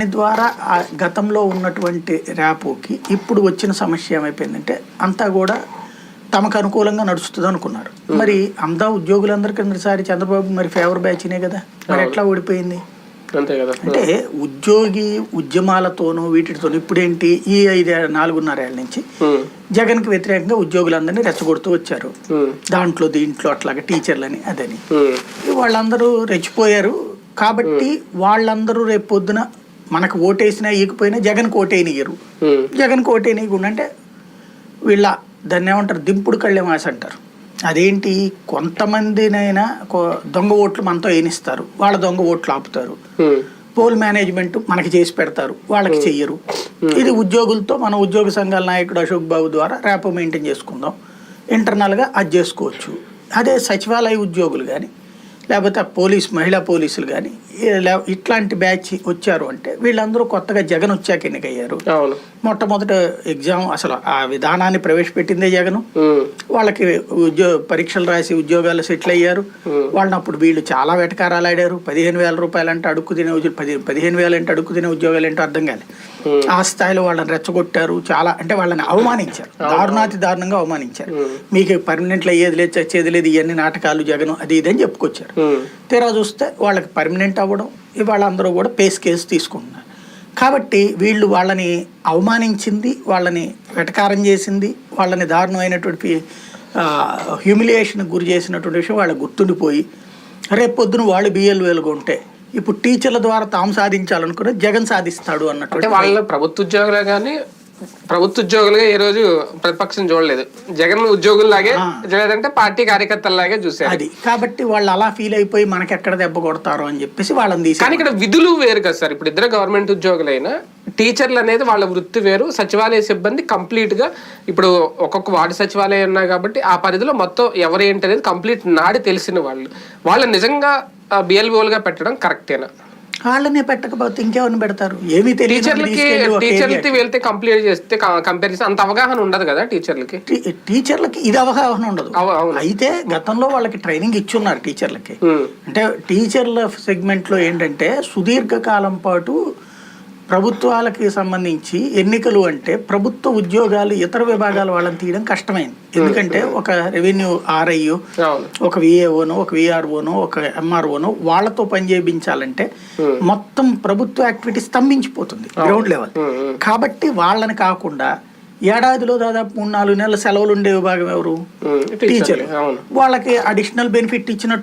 దాని ద్వారా ఆ గతంలో ఉన్నటువంటి ర్యాపోకి ఇప్పుడు వచ్చిన సమస్య ఏమైపోయిందంటే అంతా కూడా తమకు అనుకూలంగా నడుస్తుంది అనుకున్నారు. మరి అంతా ఉద్యోగులందరి కిందసారి చంద్రబాబు మరి ఫేవర్ బ్యాచ్నే కదా? మరి ఎట్లా ఓడిపోయింది? అంతే కదా. అంటే ఉద్యోగి ఉద్యమాలతోనూ వీటితోనూ ఇప్పుడేంటి ఈ ఐదు నాలుగున్నరేళ్ళ నుంచి ఉమ్, జగన్కి వ్యతిరేకంగా ఉద్యోగులందరినీ రెచ్చగొడుతూ వచ్చారు. దాంట్లో దీంట్లో అట్లాగా టీచర్లని అదని. వాళ్ళందరూ రెచ్చిపోయారు. కాబట్టి వాళ్ళందరూ రేపు పొద్దున మనకు ఓటేసినా ఇకపోయినా జగన్కి ఓటేనియరు జగన్కి ఓటేనియకుండా అంటే వీళ్ళ దాన్ని ఏమంటారు? దింపుడు కళ్ళెం ఆశ అంటారు. అదేంటి? కొంతమందినైనా దొంగ ఓట్లు మనతో ఏనిస్తారు. వాళ్ళ దొంగ ఓట్లు ఆపుతారు. పోల్ మేనేజ్మెంట్ మనకి చేసి పెడతారు. వాళ్ళకి చెయ్యరు. ఇది ఉద్యోగులతో మన ఉద్యోగ సంఘాల నాయకుడు అశోక్ బాబు ద్వారా ర్యాపో మెయింటైన్ చేసుకుందాం. ఇంటర్నల్గా అది చేసుకోవచ్చు. అదే సచివాలయ ఉద్యోగులు కానీ లేకపోతే పోలీస్ మహిళా పోలీసులు కానీ ఇట్లాంటి బ్యాచ్ వచ్చారు అంటే వీళ్ళందరూ కొత్తగా జగన్ వచ్చాక ఎన్నికయ్యారు. మొట్టమొదట ఎగ్జామ్ అసలు ఆ విధానాన్ని ప్రవేశపెట్టిందే జగను. వాళ్ళకి ఉద్యోగ పరీక్షలు రాసి ఉద్యోగాలు సెటిల్ అయ్యారు. వాళ్ళని అప్పుడు వీళ్ళు చాలా వెటకారాలు ఆడారు. పదిహేను వేల రూపాయలు అంటే అడుక్కు తినే ఉద్యోగం పది పదిహేను వేలు అంటే అడుక్కు తినే ఉద్యోగాలు ఏంటో అర్థం కాలే. ఆ స్థాయిలో వాళ్ళని రెచ్చగొట్టారు. చాలా అంటే వాళ్ళని అవమానించారు. దారుణాతి దారుణంగా అవమానించారు. మీకు పర్మనెంట్లు అయ్యేది లేదు చచ్చేది లేదు ఇవన్నీ నాటకాలు జగను అది ఇది అని చెప్పుకొచ్చారు. తీరా చూస్తే వాళ్ళకి పర్మనెంట్ అవ్వడం ఇవాళ అందరూ కూడా పేస్ కేసు తీసుకుంటున్నారు. కాబట్టి వీళ్ళు వాళ్ళని అవమానించింది వాళ్ళని వెటకారం చేసింది వాళ్ళని దారుణమైనటువంటి హ్యూమిలియేషన్ గురి చేసినటువంటి విషయం వాళ్ళకి గుర్తుండిపోయి రేపొద్దున వాళ్ళు బిఎల్వేలుగా ఉంటే ఇప్పుడు టీచర్ల ద్వారా తాము సాధించాలనుకునే జగన్ సాధిస్తాడు అన్నట్టు అన్నటువంటి వాళ్ళ ప్రభుత్వ ఉద్యోగులే కానీ ప్రభుత్వ ఉద్యోగులుగా ఏ రోజు ప్రతిపక్షం చూడలేదు. జగన్ ఉద్యోగుల్లాగే లేదంటే పార్టీ కార్యకర్తల్లాగే చూశారు. అది. కాబట్టి వాళ్ళు అలా ఫీల్ అయిపోయి మనకి ఎక్కడ దెబ్బ కొడతారో అని చెప్పేసి వాళ్ళని తీసి కానీ ఇక్కడ విధులు వేరు కదా సార్. ఇప్పుడు ఇద్దరు గవర్నమెంట్ ఉద్యోగులైనా టీచర్లు అనేది వాళ్ళ వృత్తి వేరు. సచివాలయ సిబ్బంది కంప్లీట్గా ఇప్పుడు ఒక్కొక్క వార్డు సచివాలయం ఉన్నాయి కాబట్టి ఆ పరిధిలో మొత్తం ఎవరు ఏంటి అనేది కంప్లీట్ నాడి తెలిసిన వాళ్ళు. వాళ్ళు నిజంగా బిఎల్బిఓలుగా పెట్టడం కరెక్టేనా వాళ్ళనే పెట్టకపోతే ఇంకెవరిని పెడతారు? ఏమీ తెలియదు టీచర్లకి టీచర్లకి వెళ్తే కంప్లీట్ చేస్తే కంపేర్ చేస్తే అంత అవగాహన ఉండదు కదా టీచర్లకి? టీచర్లకి ఇది అవగాహన ఉండదు. అయితే గతంలో వాళ్ళకి ట్రైనింగ్ ఇచ్చున్నారు టీచర్లకి. అంటే టీచర్ల సెగ్మెంట్లో ఏంటంటే సుదీర్ఘకాలం పాటు ప్రభుత్వాలకి సంబంధించి ఎన్నికలు అంటే ప్రభుత్వ ఉద్యోగాలు ఇతర విభాగాల వాళ్ళని తీయడం కష్టమైంది. ఎందుకంటే ఒక రెవెన్యూ ఆర్ఐయో ఒక విఏఓనో ఒక విఆర్ఓనో ఒక ఎంఆర్ఓనో వాళ్ళతో పని చేయించాలంటే మొత్తం ప్రభుత్వ యాక్టివిటీ స్తంభించిపోతుంది గ్రౌండ్ లెవెల్. కాబట్టి వాళ్ళని కాకుండా ఏడాదిలో దాదాపు మూడు నాలుగు నెలల సెలవులు ఉండే విభాగం ఎవరు? టీచర్లు. అవును. వాళ్ళకి అడిషనల్ బెనిఫిట్ ఇచ్చినట్టు